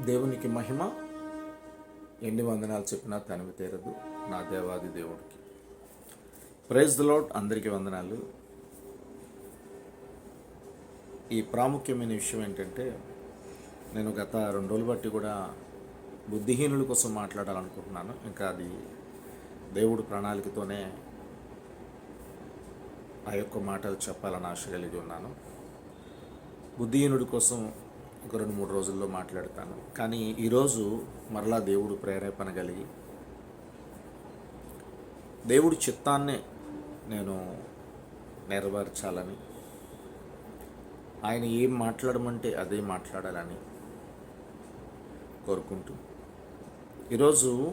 దేవునికి మహిమ. ఎన్ని వందనాలు చెప్పినా తనివి తీరదు నా దేవాది దేవుడికి. ప్రైజ్ ద లాడ్ అందరికీ వందనాలు. ఈ ప్రాముఖ్యమైన విషయం ఏంటంటే నేను గత రెండు రోజులు బట్టి కూడా బుద్ధిహీనుల కోసం మాట్లాడాలనుకుంటున్నాను. ఇంకా అది దేవుడు ప్రణాళికతోనే ఆ యొక్క మాటలు చెప్పాలని ఆశ కలిగి ఉన్నాను. బుద్ధిహీనుడి కోసం ఒక రెండు మూడు రోజుల్లో మాట్లాడతాను. కానీ ఈరోజు మరలా దేవుడు ప్రేరేపణ కలిగి దేవుడి చిత్తాన్నే నేను నెరవేర్చాలని ఆయన ఏం మాట్లాడమంటే అదే మాట్లాడాలని కోరుకుంటూ. ఈరోజు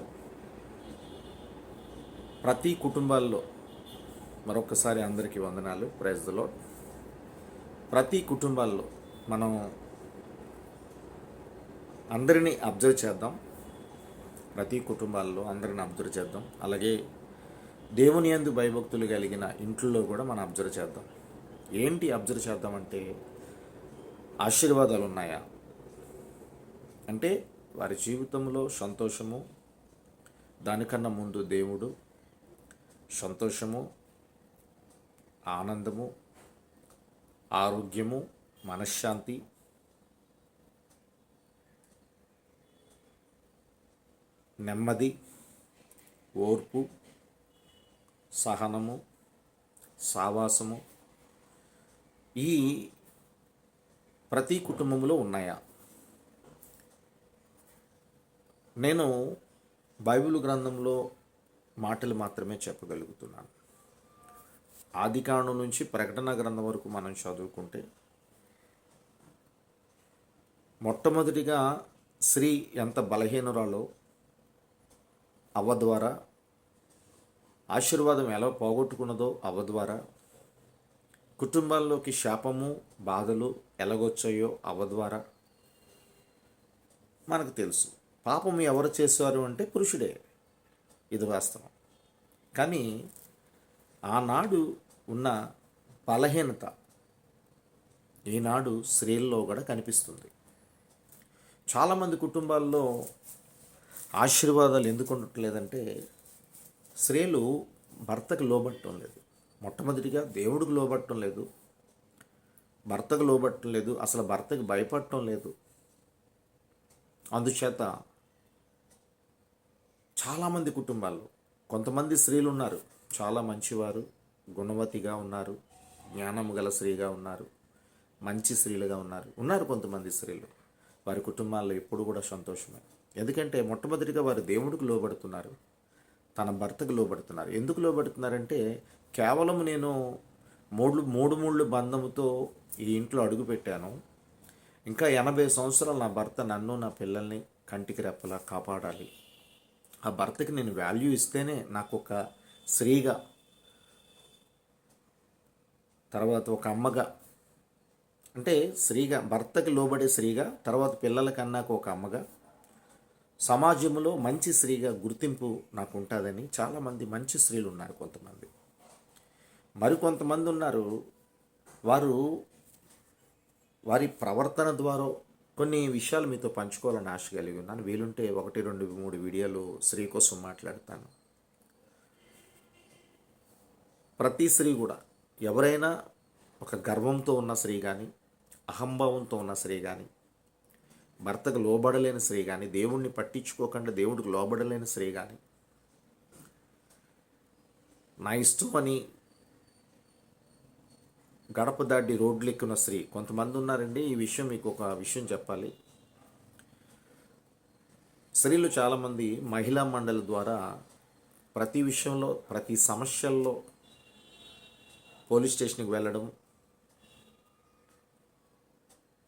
ప్రతి కుటుంబాల్లో మరొకసారి అందరికీ వందనాలు. ప్రైజ్లో ప్రతి కుటుంబాల్లో మనం అందరినీ అబ్జర్వ్ చేద్దాం. ప్రతి కుటుంబాల్లో అందరిని అబ్జర్వ్ చేద్దాం. అలాగే దేవుని యందు భయభక్తులు కలిగిన ఇంట్లో కూడా మనం అబ్జర్వ్ చేద్దాం. ఏంటి అబ్జర్వ్ చేద్దామంటే ఆశీర్వాదాలు ఉన్నాయా అంటే వారి జీవితంలో సంతోషము దానికన్నా ముందు దేవుడు సంతోషము ఆనందము ఆరోగ్యము మనశ్శాంతి నెమ్మది ఓర్పు సహనము సావాసము ఈ ప్రతి కుటుంబంలో ఉన్నాయా? నేను బైబిల్ గ్రంథంలో మాటలు మాత్రమే చెప్పగలుగుతున్నాను. ఆదికాండం నుంచి ప్రకటన గ్రంథం వరకు మనం చదువుకుంటే మొట్టమొదటిగా స్త్రీ ఎంత బలహీనురాలో అవ్వ ద్వారా ఆశీర్వాదం ఎలా పోగొట్టుకున్నదో అవ్వ ద్వారా కుటుంబాల్లోకి శాపము బాధలు ఎలాగొచ్చాయో అవ్వ ద్వారా మనకు తెలుసు. పాపం ఎవరు చేశారు అంటే పురుషుడే. ఇది వాస్తవం. కానీ ఆనాడు ఉన్న బలహీనత ఈనాడు స్త్రీల్లో కూడా కనిపిస్తుంది. చాలామంది కుటుంబాల్లో ఆశీర్వాదాలు ఎందుకు ఉండట్లేదంటే స్త్రీలు భర్తకు లోబట్టడం లేదు. మొట్టమొదటిగా దేవుడికి లోబట్టడం లేదు. భర్తకు లోబట్టడం లేదు. అసలు భర్తకు భయపడటం లేదు. అందుచేత చాలామంది కుటుంబాల్లో కొంతమంది స్త్రీలు ఉన్నారు. చాలా మంచివారు గుణవతిగా ఉన్నారు జ్ఞానము గల స్త్రీగా ఉన్నారు మంచి స్త్రీలుగా ఉన్నారు. ఉన్నారు కొంతమంది స్త్రీలు. వారి కుటుంబాల్లో ఎప్పుడు కూడా సంతోషమే. ఎందుకంటే మొట్టమొదటిగా వారు దేవుడికి లోబడుతున్నారు. తన భర్తకు లోబడుతున్నారు. ఎందుకు లోబడుతున్నారంటే కేవలం నేను మూడు మూడు మూడు బంధముతో ఈ ఇంట్లో అడుగు పెట్టాను. ఇంకా ఎనభై సంవత్సరాలు నా భర్త నన్ను నా పిల్లల్ని కంటికి రెప్పలా కాపాడాలి. ఆ భర్తకి నేను వాల్యూ ఇస్తేనే నాకు ఒక స్త్రీగా తర్వాత ఒక అమ్మగా అంటే స్త్రీగా భర్తకి లోబడే స్త్రీగా తర్వాత పిల్లలకన్నాకు ఒక అమ్మగా సమాజంలో మంచి స్త్రీగా గుర్తింపు నాకు ఉంటుందని చాలామంది మంచి స్త్రీలు ఉన్నారు కొంతమంది. మరికొంతమంది ఉన్నారు. వారు వారి ప్రవర్తన ద్వారా కొన్ని విషయాలు మీతో పంచుకోవాలని ఆశ కలిగి ఉన్నాను. వీలుంటే ఒకటి రెండు మూడు వీడియోలు స్త్రీ కోసం మాట్లాడతాను. ప్రతి స్త్రీ కూడా ఎవరైనా ఒక గర్వంతో ఉన్న స్త్రీ కానీ అహంభావంతో ఉన్న స్త్రీ కానీ భర్తకు లోబడలేని స్త్రీ కానీ దేవుణ్ణి పట్టించుకోకుండా దేవుడికి లోబడలేని స్త్రీ కానీ నా ఇష్టం అని గడప దాటి రోడ్లు ఎక్కిన స్త్రీ. కొంతమంది ఉన్నారండి ఈ విషయం మీకు ఒక విషయం చెప్పాలి. స్త్రీలు చాలామంది మహిళా మండలి ద్వారా ప్రతి విషయంలో ప్రతి సమస్యల్లో పోలీస్ స్టేషన్కి వెళ్ళడం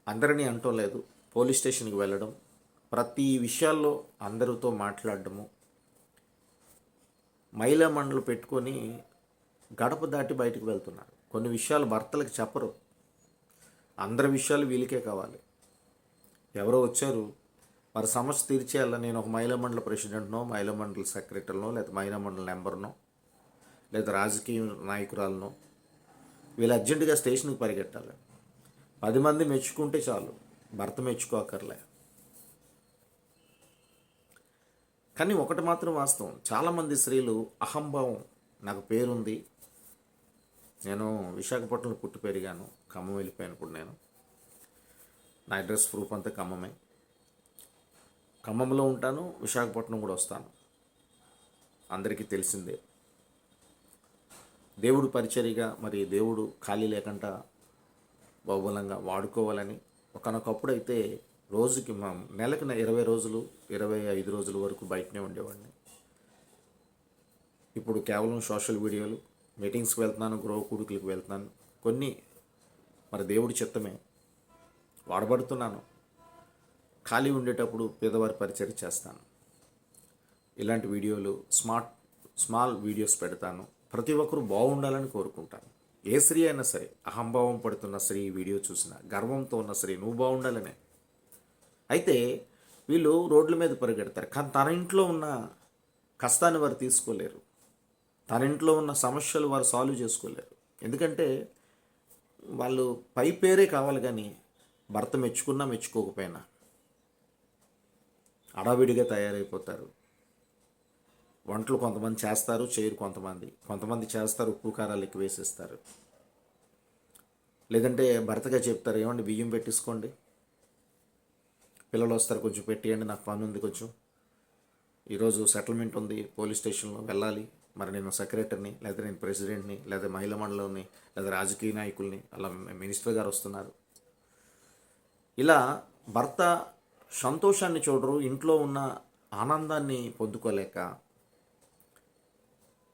అందరినీ అంటలేదు పోలీస్ స్టేషన్కి వెళ్ళడం ప్రతి విషయాల్లో అందరితో మాట్లాడడము మహిళా మండలు పెట్టుకొని గడప దాటి బయటకు వెళ్తున్నారు. కొన్ని విషయాలు భర్తలకు చెప్పరు. అందరి విషయాలు వీళ్ళకే కావాలి. ఎవరో వచ్చారు వారి సమస్య తీర్చేయాల? నేను ఒక మహిళా మండలి ప్రెసిడెంట్నో మహిళా మండలి సెక్రటరీనో లేదా మహిళా మండలి నెంబర్నో లేదా రాజకీయ నాయకురాలనో వీళ్ళు అర్జెంటుగా స్టేషన్కి పరిగెట్టాలి. పది మంది మెచ్చుకుంటే చాలు. భర్త మెచ్చుకోకర్లే. కానీ ఒకటి మాత్రం వాస్తవం. చాలామంది స్త్రీలు అహంభావం నాకు పేరుంది నేను విశాఖపట్నంలో పుట్టి పెరిగాను ఖమ్మం వెళ్ళిపోయాను ఇప్పుడు నేను. నా అడ్రస్ ప్రూఫ్ అంతా ఖమ్మమే. ఖమ్మంలో ఉంటాను విశాఖపట్నం కూడా వస్తాను. అందరికీ తెలిసిందే. దేవుడు పరిచర్యగా మరి దేవుడు ఖాళీ లేకుండా బహుబలంగా వాడుకోవాలని ఒకనొకప్పుడు అయితే రోజుకి మా నెలకు ఇరవై రోజులు ఇరవై ఐదు రోజుల వరకు బయటనే ఉండేవాడిని. ఇప్పుడు కేవలం సోషల్ వీడియోలు మీటింగ్స్కి వెళ్తున్నాను గృహ కూడుకులకు వెళ్తున్నాను. కొన్ని మరి దేవుడి చిత్తమే. వాడబడుతున్నాను. ఖాళీ ఉండేటప్పుడు పేదవారి పరిచయం చేస్తాను. ఇలాంటి వీడియోలు స్మార్ట్ స్మాల్ వీడియోస్ పెడతాను. ప్రతి ఒక్కరూ బాగుండాలని కోరుకుంటాను. ఏ స్త్రీ అయినా సరే అహంభావం పడుతున్న స్త్రీ వీడియో చూసిన గర్వంతో ఉన్న స్త్రీ నువ్వు బాగుండాలనే. అయితే వీళ్ళు రోడ్ల మీద పరిగెడతారు కానీ తన ఇంట్లో ఉన్న కష్టాన్ని వారు తీసుకోలేరు. తన ఇంట్లో ఉన్న సమస్యలు వారు సాల్వ్ చేసుకోలేరు. ఎందుకంటే వాళ్ళు పై పేరే కావాలి కానీ భర్త మెచ్చుకున్నా మెచ్చుకోకపోయినా అడావిడిగా తయారైపోతారు. వంటలు కొంతమంది చేస్తారు చేయరు కొంతమంది. కొంతమంది చేస్తారు ఉప్పు కారాలు ఎక్కువ వేసేస్తారు. లేదంటే భర్తగా చెప్తారు ఏమండి బియ్యం పెట్టేసుకోండి. పిల్లలు వస్తారు కొంచెం పెట్టేయండి నాకు పని ఉంది కొంచెం. ఈరోజు సెటిల్మెంట్ ఉంది పోలీస్ స్టేషన్లో వెళ్ళాలి. మరి నేను సెక్రటరీని లేదా నేను ప్రెసిడెంట్ని లేదా మహిళా మండలిని లేదా రాజకీయ నాయకుల్ని అలా మినిస్టర్ గారు వస్తున్నారు. ఇలా భర్త సంతోషాన్ని చూడరు ఇంట్లో ఉన్న ఆనందాన్ని పొందుకోలేక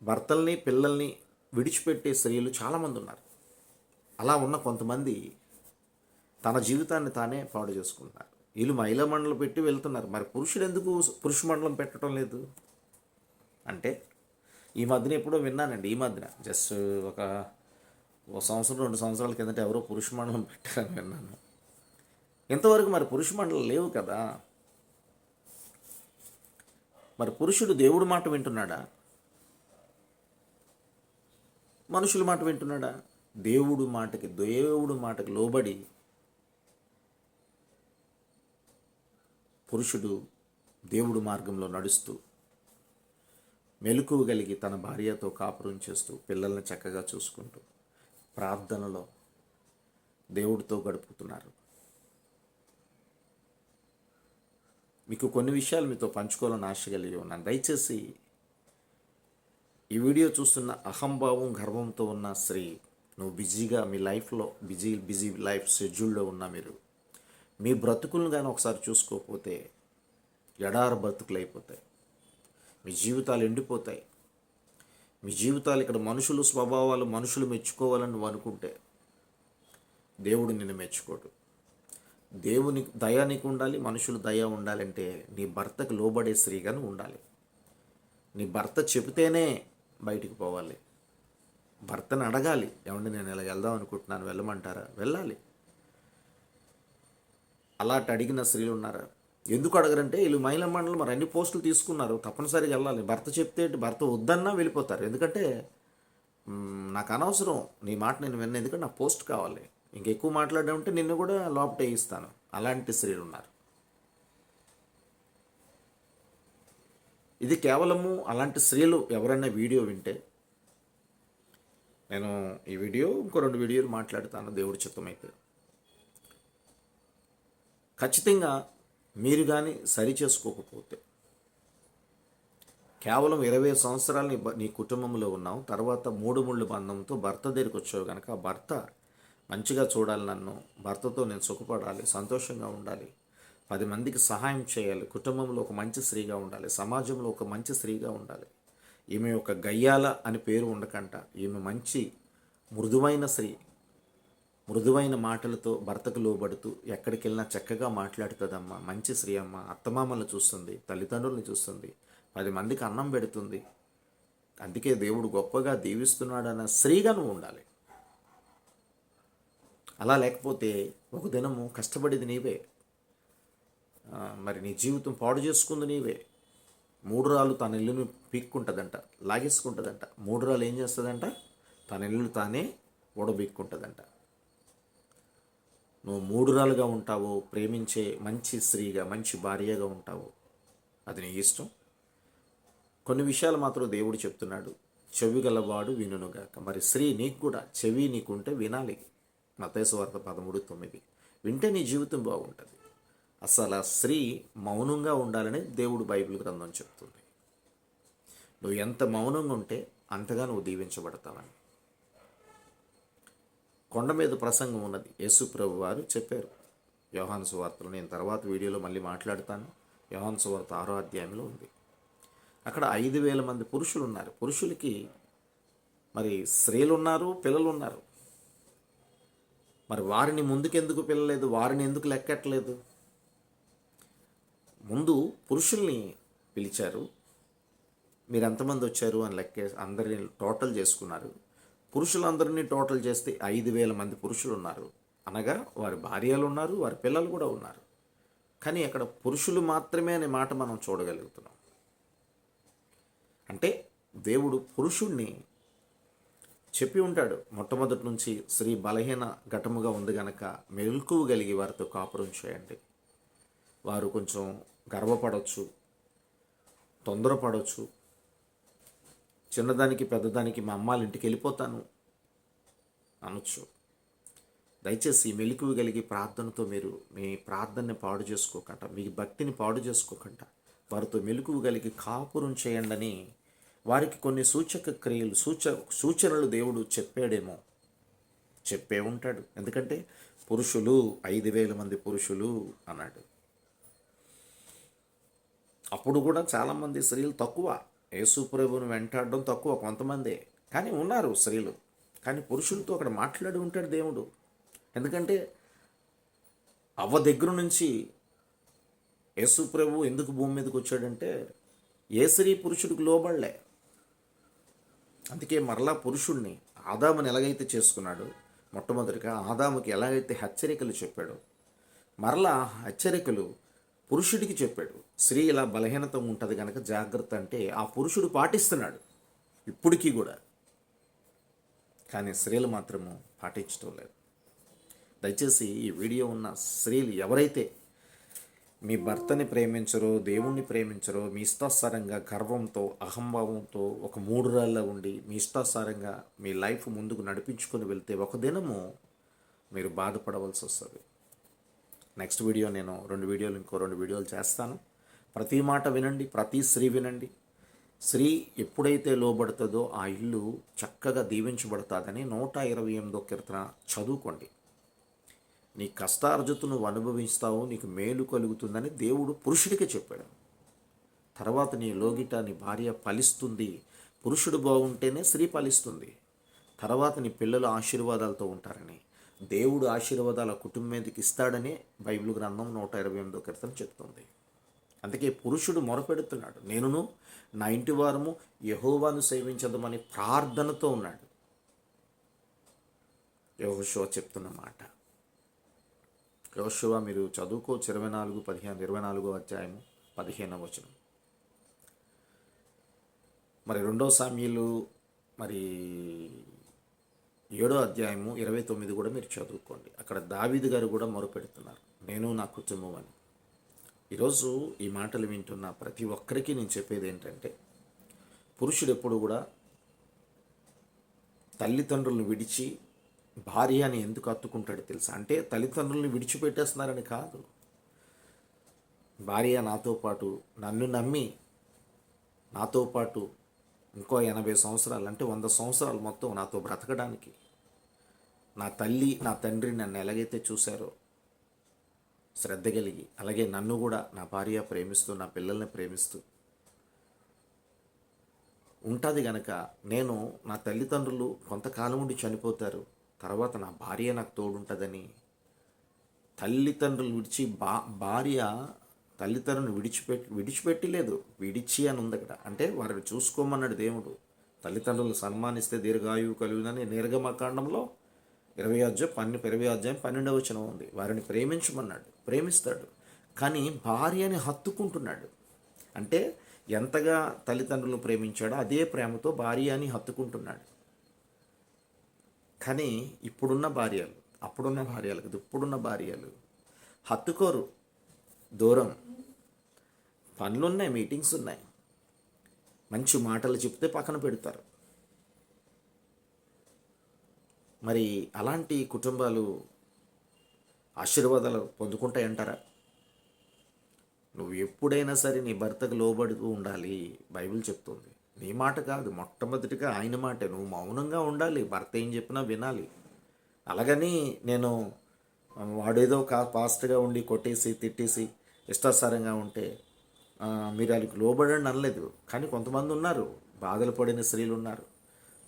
భర్తల్ని పిల్లల్ని విడిచిపెట్టే స్త్రీలు చాలామంది ఉన్నారు. అలా ఉన్న కొంతమంది తన జీవితాన్ని తానే పాడు చేసుకుంటున్నారు. వీళ్ళు మహిళా మండలం పెట్టి వెళ్తున్నారు. మరి పురుషుడు ఎందుకు పురుష మండలం పెట్టడం లేదు? అంటే ఈ మధ్యన ఎప్పుడో విన్నానండి ఈ మధ్యన జస్ట్ ఒక ఒక సంవత్సరం రెండు సంవత్సరాల కిందట ఎవరో పురుష మండలం పెట్టారని విన్నాను. ఇంతవరకు మరి పురుష మండలం లేవు కదా? మరి పురుషుడు దేవుడు మాట వింటున్నాడా? మనుషుల మాట వింటున్నాడా? దేవుడు మాటకి దేవుడు మాటకి లోబడి పురుషుడు దేవుడు మార్గంలో నడుస్తూ మెలకువ కలిగి తన భార్యతో కాపురం చేస్తూ పిల్లల్ని చక్కగా చూసుకుంటూ ప్రార్థనలో దేవుడితో గడుపుతున్నారు. మీకు కొన్ని విషయాలు మీతో పంచుకోవాలని ఆశ కలిగి ఉన్నాను. దయచేసి ఈ వీడియో చూస్తున్న అహంభావం గర్వంతో ఉన్న స్త్రీ. నువ్వు బిజీగా మీ లైఫ్లో బిజీ బిజీ లైఫ్ షెడ్యూల్లో ఉన్న మీరు. మీ బ్రతుకులను కానీ ఒకసారి చూసుకోకపోతే ఎడార బ్రతుకులు అయిపోతాయి మీ జీవితాలు ఎండిపోతాయి. మీ జీవితాలు ఇక్కడ మనుషులు స్వభావాలు మనుషులు మెచ్చుకోవాలని నువ్వు అనుకుంటే దేవుడు నిన్ను మెచ్చుకోడు. దేవుని దయ నీకు ఉండాలి మనుషులు దయ ఉండాలంటే నీ భర్తకు లోబడే స్త్రీగా ఉండాలి. నీ భర్త చెబితేనే బయటికి పోవాలి. భర్తను అడగాలి ఏమండి నేను ఇలా వెళ్దాం అనుకుంటున్నాను వెళ్ళమంటారా? వెళ్ళాలి. అలాంటి అడిగిన స్త్రీలు ఉన్నారా? ఎందుకు అడగరంటే వీళ్ళు మహిళా మండలి మరి అన్ని పోస్టులు తీసుకున్నారు తప్పనిసరిగా వెళ్ళాలి. భర్త చెప్తే భర్త వద్దన్నా వెళ్ళిపోతారు. ఎందుకంటే నాకు అనవసరం నీ మాట నేను విన్న ఎందుకంటే నా పోస్ట్ కావాలి. ఇంకెక్కువ మాట్లాడడం ఉంటే నిన్ను కూడా లోపట వేయిస్తాను అలాంటి స్త్రీలు ఉన్నారు. ఇది కేవలము అలాంటి స్త్రీలు ఎవరైనా వీడియో వింటే నేను ఈ వీడియో ఇంకో రెండు వీడియోలు మాట్లాడుతాను దేవుడి చిత్తమైతే. ఖచ్చితంగా మీరు కానీ సరి చేసుకోకపోతే కేవలం ఇరవై సంవత్సరాలు నీ నీ కుటుంబంలో ఉన్నావు తర్వాత మూడు ముళ్ళు బంధంతో భర్త దగ్గరికి వచ్చావు కనుక భర్త మంచిగా చూడాలి నన్ను భర్తతో నేను సుఖపడాలి సంతోషంగా ఉండాలి పది మందికి సహాయం చేయాలి. కుటుంబంలో ఒక మంచి స్త్రీగా ఉండాలి. సమాజంలో ఒక మంచి స్త్రీగా ఉండాలి. ఈమె ఒక గయ్యాల అని పేరు ఉండకంట. ఈమె మంచి మృదువైన స్త్రీ. మృదువైన మాటలతో భర్తకు లోబడుతూ ఎక్కడికి వెళ్ళినా చక్కగా మాట్లాడుతుందమ్మా. మంచి స్త్రీ అమ్మ. అత్తమామల్ని చూస్తుంది. తల్లిదండ్రుల్ని చూస్తుంది. పది మందికి అన్నం పెడుతుంది. అందుకే దేవుడు గొప్పగా దీవిస్తున్నాడన్న స్త్రీగా నువ్వు ఉండాలి. అలా లేకపోతే ఒక దినము కష్టపడేది నీవే. మరి నీ జీవితం పాడు చేసుకుంది నీవే. మూడు రాళ్ళు తన ఇల్లును పీక్కుంటుందంట లాగేసుకుంటుందంట. మూడు రాళ్ళు ఏం చేస్తుందంట? తన ఇల్లు తానే ఊడబీక్కుంటుందంట నువ్వు మూడు రాలుగా ఉంటావు ప్రేమించే మంచి స్త్రీగా మంచి భార్యగా ఉంటావు అది నీ ఇష్టం. కొన్ని విషయాలు మాత్రం దేవుడు చెప్తున్నాడు. చెవి గలవాడు వినుగాక మరి స్త్రీ నీకు కూడా చెవి నీకుంటే వినాలి. మతేశ్వార్త పదమూడు తొమ్మిది. వింటే నీ జీవితం బాగుంటుంది. అసలు ఆ స్త్రీ మౌనంగా ఉండాలని దేవుడు బైబిల్ గ్రంథం చెప్తుంది. నువ్వు ఎంత మౌనంగా ఉంటే అంతగా నువ్వు దీవించబడతావని. కొండ మీద ప్రసంగం ఉన్నది. యేసు ప్రభు వారు చెప్పారు. యోహాను సువార్తలు నేను తర్వాత వీడియోలో మళ్ళీ మాట్లాడతాను. యోహాను సువార్త ఆరో అధ్యాయంలో ఉంది. అక్కడ ఐదు వేల మంది పురుషులు ఉన్నారు. పురుషులకి మరి స్త్రీలు ఉన్నారు పిల్లలు ఉన్నారు. మరి వారిని ముందుకెందుకు పిల్లలేదు వారిని ఎందుకు లెక్కట్లేదు ముందు పురుషుల్ని పిలిచారు. మీరు ఎంతమంది వచ్చారు అని లెక్కే అందరిని టోటల్ చేసుకున్నారు. పురుషులందరినీ టోటల్ చేస్తే ఐదు వేల మంది పురుషులు ఉన్నారు అనగా వారి భార్యలు ఉన్నారు వారి పిల్లలు కూడా ఉన్నారు. కానీ అక్కడ పురుషులు మాత్రమే అనే మాట మనం చూడగలుగుతున్నాం. అంటే దేవుడు పురుషుణ్ణి చెప్పి ఉంటాడు. మొట్టమొదటి నుంచి స్త్రీ బలహీన ఘటముగా ఉంది గనక మెలకువ కలిగి వారితో కాపురం చేయండి. వారు కొంచెం గర్వపడవచ్చు తొందరపడవచ్చు చిన్నదానికి పెద్దదానికి మా అమ్మాళ్ళ ఇంటికి వెళ్ళిపోతాను అనొచ్చు. దయచేసి మెలకువ కలిగి ప్రార్థనతో మీరు మీ ప్రార్థనని పాడు చేసుకోకుండా మీ భక్తిని పాడు చేసుకోకుండా వారితో మెలకువ కలిగి కాపురం చేయండి వారికి కొన్ని సూచక క్రియలు సూచ సూచనలు దేవుడు చెప్పాడేమో. చెప్పే ఉంటాడు. ఎందుకంటే పురుషులు ఐదు వేల మంది పురుషులు అన్నాడు. అప్పుడు కూడా చాలామంది స్త్రీలు తక్కువ. యేసుప్రభుని వెంటాడడం తక్కువ కొంతమందే. కానీ ఉన్నారు స్త్రీలు. కానీ పురుషులతో అక్కడ మాట్లాడి ఉంటాడు దేవుడు. ఎందుకంటే అవ్వ దగ్గర నుంచి యేసుప్రభు ఎందుకు భూమి మీదకి వచ్చాడంటే ఏ స్త్రీ పురుషుడికి లోబడలే. అందుకే మరలా పురుషుణ్ణి ఆదాముని ఎలాగైతే చేసుకున్నాడు మొట్టమొదటిగా ఆదాముకి ఎలాగైతే హెచ్చరికలు చెప్పాడో మరలా హెచ్చరికలు పురుషుడికి చెప్పాడు స్త్రీ ఇలా బలహీనత ఉంటుంది కనుక జాగ్రత్త అంటే ఆ పురుషుడు పాటిస్తున్నాడు ఇప్పటికీ కూడా. కానీ స్త్రీలు మాత్రము పాటించడం లేదు. దయచేసి ఈ వీడియో ఉన్న స్త్రీలు ఎవరైతే మీ భర్తని ప్రేమించరో దేవుణ్ణి ప్రేమించరో మీ ఇష్టాసారంగా గర్వంతో అహంభావంతో ఒక మూడు రాళ్ళ ఉండి మీ ఇష్టాసారంగా మీ లైఫ్ ముందుకు నడిపించుకొని వెళ్తే ఒక దినము మీరు బాధపడవలసి వస్తుంది. నెక్స్ట్ వీడియో నేను రెండు వీడియోలు ఇంకో రెండు వీడియోలు చేస్తాను. ప్రతి మాట వినండి ప్రతి స్త్రీ వినండి. స్త్రీ ఎప్పుడైతే లోబడుతుందో ఆ ఇల్లు చక్కగా దీవించబడుతుందని నూట ఇరవై ఎనిమిదో కీర్తన చదువుకోండి. నీ కష్టార్జతు నువ్వు అనుభవిస్తావు నీకు మేలు కలుగుతుందని దేవుడు పురుషుడికి చెప్పాడు. తర్వాత నీ లోగిట నీ భార్య ఫలిస్తుంది. పురుషుడు బాగుంటేనే స్త్రీ ఫలిస్తుంది. తర్వాత నీ పిల్లలు ఆశీర్వాదాలతో ఉంటారని దేవుడు ఆశీర్వాదాల కుటుంబం మీదకి ఇస్తాడని బైబిల్ గ్రంథం నూట ఇరవై ఎనిమిదో క్రితం చెప్తుంది. అందుకే పురుషుడు మొరపెడుతున్నాడు. నేనును నా ఇంటి వారము యహోవాను సేవించదమని ప్రార్థనతో ఉన్నాడు. యహోషో చెప్తున్న మాట. యహోషో మీరు చదువుకోవచ్చు ఇరవై నాలుగు పదిహేను ఇరవై నాలుగో అధ్యాయము పదిహేనవ వచనం. మరి రెండో సామ్యులు మరి ఏడో అధ్యాయము ఇరవై తొమ్మిది కూడా మీరు చదువుకోండి. అక్కడ దావీదు గారు కూడా మొరుపెడుతున్నారు. నేను నా కుటుంబం అని. ఈరోజు ఈ మాటలు వింటున్న ప్రతి ఒక్కరికి నేను చెప్పేది ఏంటంటే పురుషుడు ఎప్పుడు కూడా తల్లిదండ్రులను విడిచి భార్య అని ఎందుకు అత్తుకుంటాడు తెలుసా? అంటే తల్లిదండ్రులను విడిచిపెట్టేస్తున్నారని కాదు. భార్య నాతో పాటు నన్ను నమ్మి నాతో పాటు ఇంకో ఎనభై సంవత్సరాలు అంటే వంద సంవత్సరాలు మొత్తం నాతో బ్రతకడానికి. నా తల్లి నా తండ్రి నన్ను ఎలాగైతే చూశారో శ్రద్ధ కలిగి అలాగే నన్ను కూడా నా భార్య ప్రేమిస్తూ నా పిల్లల్ని ప్రేమిస్తూ ఉంటుంది గనక నేను నా తల్లిదండ్రులు కొంతకాలం ఉండి చనిపోతారు తర్వాత నా భార్య నాకు తోడుంటుందని తల్లిదండ్రులు విడిచి బా భార్య తల్లిదండ్రులను విడిచిపెట్టి విడిచిపెట్టి లేదు విడిచి అని ఉంది అక్కడ. అంటే వారిని చూసుకోమన్నాడు దేవుడు. తల్లిదండ్రులు సన్మానిస్తే దీర్ఘాయువు కలుగునని నిర్గమకాండంలో ఇరవై అధ్యాయం పన్నె ఇరవై అధ్యాయం పన్నెండవ వచనం ఉంది. వారిని ప్రేమించమన్నాడు. ప్రేమిస్తాడు. కానీ భార్యని హత్తుకుంటున్నాడు. అంటే ఎంతగా తల్లిదండ్రులు ప్రేమించాడో అదే ప్రేమతో భార్యని హత్తుకుంటున్నాడు. కానీ ఇప్పుడున్న భార్యలు అప్పుడున్న భార్యలు కదా ఇప్పుడున్న భార్యలు హత్తుకోరు. దూరం. పనులున్నాయి మీటింగ్స్ ఉన్నాయి. మంచి మాటలు చెప్తే పక్కన పెడతారు. మరి అలాంటి కుటుంబాలు ఆశీర్వాదాలు పొందుకుంటాయంటారా? నువ్వు ఎప్పుడైనా సరే నీ భర్తకు లోబడుతూ ఉండాలి బైబిల్ చెప్తుంది. నీ మాట కాదు మొట్టమొదటిగా ఆయన మాటే. నువ్వు మౌనంగా ఉండాలి భర్త ఏం చెప్పినా వినాలి. అలాగని నేను వాడేదో కా పాస్ట్గా ఉండి కొట్టేసి తిట్టేసి ఇష్టాసారంగా ఉంటే మీరు వాళ్ళకి లోబడండి అనలేదు. కానీ కొంతమంది ఉన్నారు. బాధలు పడిన స్త్రీలు ఉన్నారు.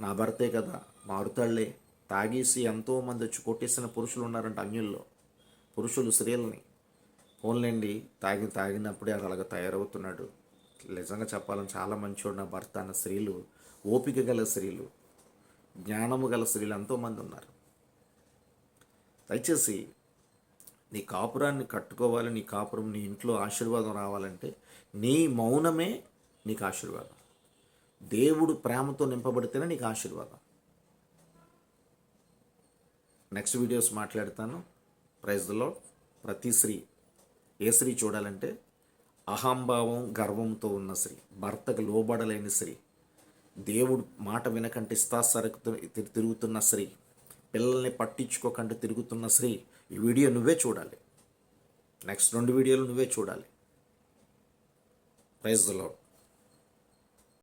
నా భర్తే కదా మారుతాళ్ళే. తాగేసి ఎంతోమంది వచ్చి కొట్టేసిన పురుషులు ఉన్నారంట అన్యుల్లో. పురుషులు స్త్రీలని. పోన్లేండి తాగి తాగినప్పుడే అది అలాగ తయారవుతున్నాడు. నిజంగా చెప్పాలని చాలా మంచివాడు నా భర్త అన్న స్త్రీలు ఓపిక గల స్త్రీలు జ్ఞానము గల స్త్రీలు ఎంతోమంది ఉన్నారు. దయచేసి నీ కాపురాన్ని కట్టుకోవాలి నీ కాపురం నీ ఇంట్లో ఆశీర్వాదం రావాలంటే నీ మౌనమే నీకు ఆశీర్వాదం. దేవుడు ప్రేమతో నింపబడితేనే నీకు ఆశీర్వాదం. నెక్స్ట్ వీడియోస్ మాట్లాడతాను. ప్రైజ్లో ప్రతి స్త్రీ ఏ స్త్రీ చూడాలంటే అహంభావం గర్వంతో ఉన్న స్త్రీ భర్తకు లోబడలేని స్త్రీ దేవుడు మాట వినకంటే ఇస్తాసరకు తిరుగుతున్న స్త్రీ పిల్లల్ని పట్టించుకోకంటే తిరుగుతున్న స్త్రీ ఈ వీడియో నువ్వే చూడాలి. నెక్స్ట్ రెండు వీడియోలు నువ్వే చూడాలి. Praise the